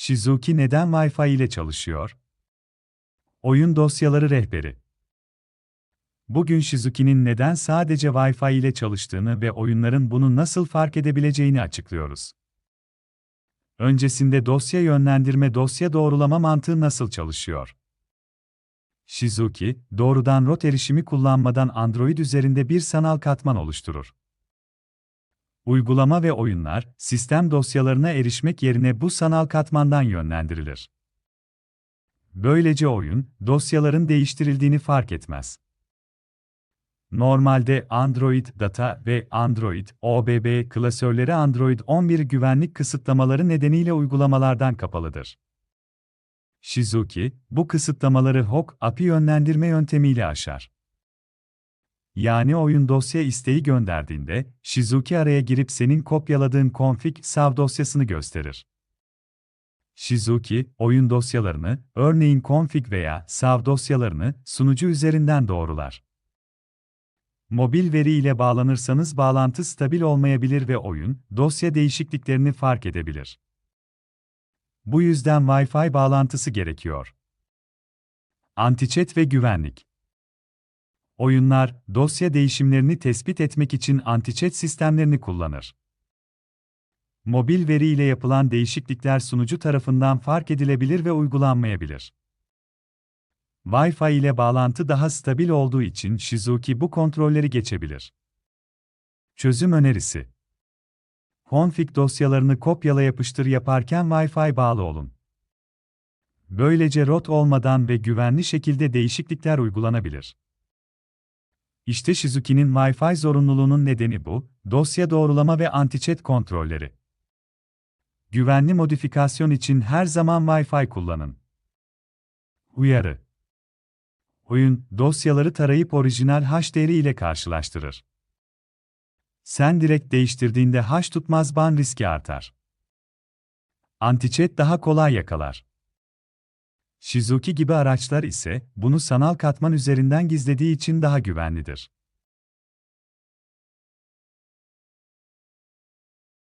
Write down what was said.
Shizuki neden Wi-Fi ile çalışıyor? Oyun dosyaları rehberi. Bugün Shizuki'nin neden sadece Wi-Fi ile çalıştığını ve oyunların bunu nasıl fark edebileceğini açıklıyoruz. Öncesinde dosya yönlendirme dosya doğrulama mantığı nasıl çalışıyor? Shizuki, doğrudan rot erişimi kullanmadan Android üzerinde bir sanal katman oluşturur. Uygulama ve oyunlar, sistem dosyalarına erişmek yerine bu sanal katmandan yönlendirilir. Böylece oyun, dosyaların değiştirildiğini fark etmez. Normalde Android Data ve Android OBB klasörleri Android 11 güvenlik kısıtlamaları nedeniyle uygulamalardan kapalıdır. Shizuki, bu kısıtlamaları HOK API yönlendirme yöntemiyle aşar. Yani oyun dosya isteği gönderdiğinde, Shizuki araya girip senin kopyaladığın config sav dosyasını gösterir. Shizuki, oyun dosyalarını, örneğin config veya sav dosyalarını, sunucu üzerinden doğrular. Mobil veri ile bağlanırsanız bağlantı stabil olmayabilir ve oyun, dosya değişikliklerini fark edebilir. Bu yüzden Wi-Fi bağlantısı gerekiyor. Antiçet ve güvenlik. Oyunlar, dosya değişimlerini tespit etmek için antiçet sistemlerini kullanır. Mobil veri ile yapılan değişiklikler sunucu tarafından fark edilebilir ve uygulanmayabilir. Wi-Fi ile bağlantı daha stabil olduğu için Shizuki bu kontrolleri geçebilir. Çözüm önerisi Config dosyalarını kopyala yapıştır yaparken Wi-Fi bağlı olun. Böylece rot olmadan ve güvenli şekilde değişiklikler uygulanabilir. İşte Shizuki'nin Wi-Fi zorunluluğunun nedeni bu, dosya doğrulama ve anti-chat kontrolleri. Güvenli modifikasyon için her zaman Wi-Fi kullanın. Uyarı Oyun, dosyaları tarayıp orijinal hash değeri ile karşılaştırır. Sen direkt değiştirdiğinde hash tutmaz ban riski artar. Anti-chat daha kolay yakalar. Shizuki gibi araçlar ise bunu sanal katman üzerinden gizlediği için daha güvenlidir.